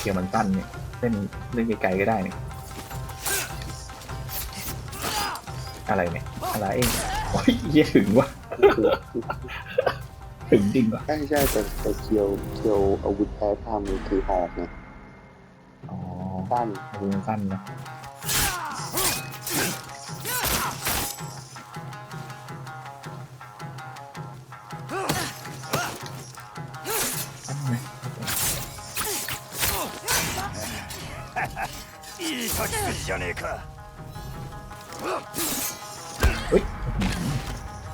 เกี่ยวมันสั้นเนี่ยเล่นเล่นไกลๆก็ได้เนี่ยอะไรเนี่ยอะไรเองโอ้ยเยี่ยถึงวะคือถึงจริงวะใช่ใช่แต่แต่เคียวเคียวอาวุธแพ้ทำมันคือหอกไงอ๋อสั้นมือมันสั้นนะ いい書き筋じゃねえか เฮ้ย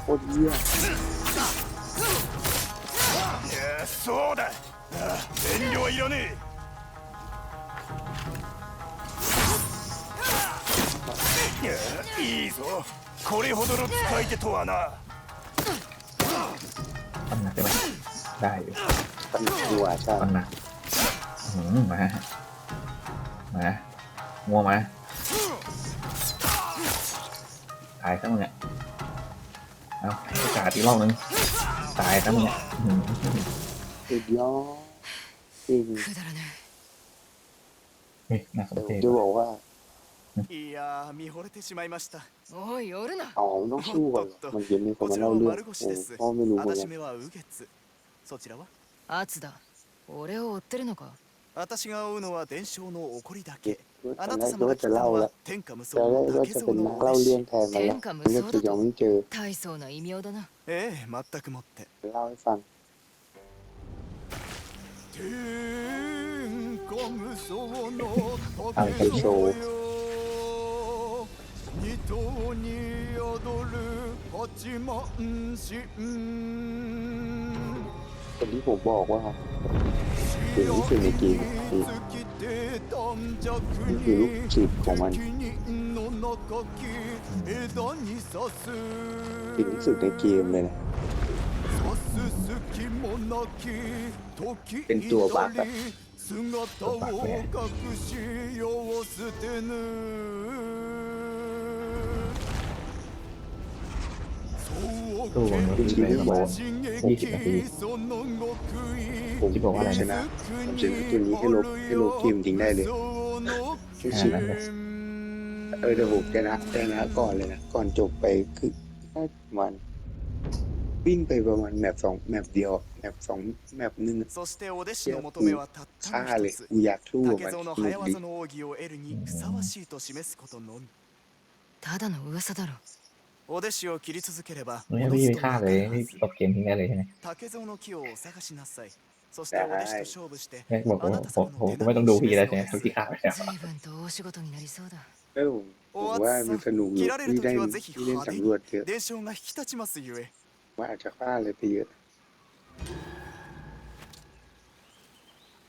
โคตรเยี่ยม いやそうだあ遠慮はいらねえいやいいぞこれほどの使い手とはな สั้นนะใช่ไหมได้อยู่ สั้นดีกว่าใช่ สั้นนะอืมมา มางัวมาตายซะมึงอ่ะเอาให้โอกาสอีกรอบนึงตายซะมึงอ่ะอืม สุดยอดจริง くだらね เฮ้ยน่าสน แต่ผ ใจ มจะบอกว่า いやー見惚れてしまいましたえおい寄るな อ๋อมันต้องสู้ก่อนเหรอมันยังมีคน こ มา ちら เล่า は เรื่อง 丸腰 โอ้ です พ่อไม่รู้เหมือนกั 私 น めは右月そちらは圧だ俺を追ってるのか 私が追うのは伝承の起こりだ เก็บ けあ ตอ なんた แรก 様 ก็ が ว่า 来 จะ た เล่า の แล้ว は天下無双 ตอนแรก の ว่า 竹 จะเป็น 蔵 นัก のお เล่า 弟 เรื่อง 子 แทนมาแล้ว 天下無 นี่ 双 ก็ だ ยัง と ไม่เจอ 大層な異名だなええ全くもって เล่าให้ฟัง 天下無双の อะไรกันโชว์ 二頭に宿る八万神 คนที่ผมบอกว่า เก่งที่สุนิกีคือคือลูกศิษของมันเก่งที่สุดในเกมเลยนะเป็นตัวบักอะตัวบักเล よう捨てぬ ตู้บนก็คือในโบนยี่สิบนาที ผม ที่บอกว่าอะไร ช นะ นะผมชนะตัวนี้ให้ลบให้ลบเกมทิ้งได้เลยไม่ แค่ ชิ นั้นเลย เออเดี๋ยวผมชนะชนะก่อนเลยนะ ก่อนจบไปคือน่าประมัน วิ่งไปประมาณแมปสองแมปเดียวแมปสองแมปหนึงอะ そしてお弟子の求めはたった ฆ่า の เลย 一つ กูอยากสู้กับ 竹 มัน 蔵の สนุ 早 กดี 技の奥義を得るにふさわしいと示すことのみただの噂だろ お弟子を切り続ければ ไม่ 戻 พี่ す ไป と ฆ่าเลยพี่จบเกมทิ้งได้เลยใช่ไหม 竹蔵の木をお探しなさいそしてお弟子と勝負して แม่บอกว่าผมผมผมก็ไม่ต้องดูพี่แล้วใช่ไหมทุกที่ฆ่าไปแล้ว 随分と大仕事になりそうだ เออผมผมว่ามันสนุกอยู่ที่ได้ที่เล่นสำรวจเยอะ 伝承が引き立ちますゆえ ว่าอาจจะฆ่าอะไรไปเยอะ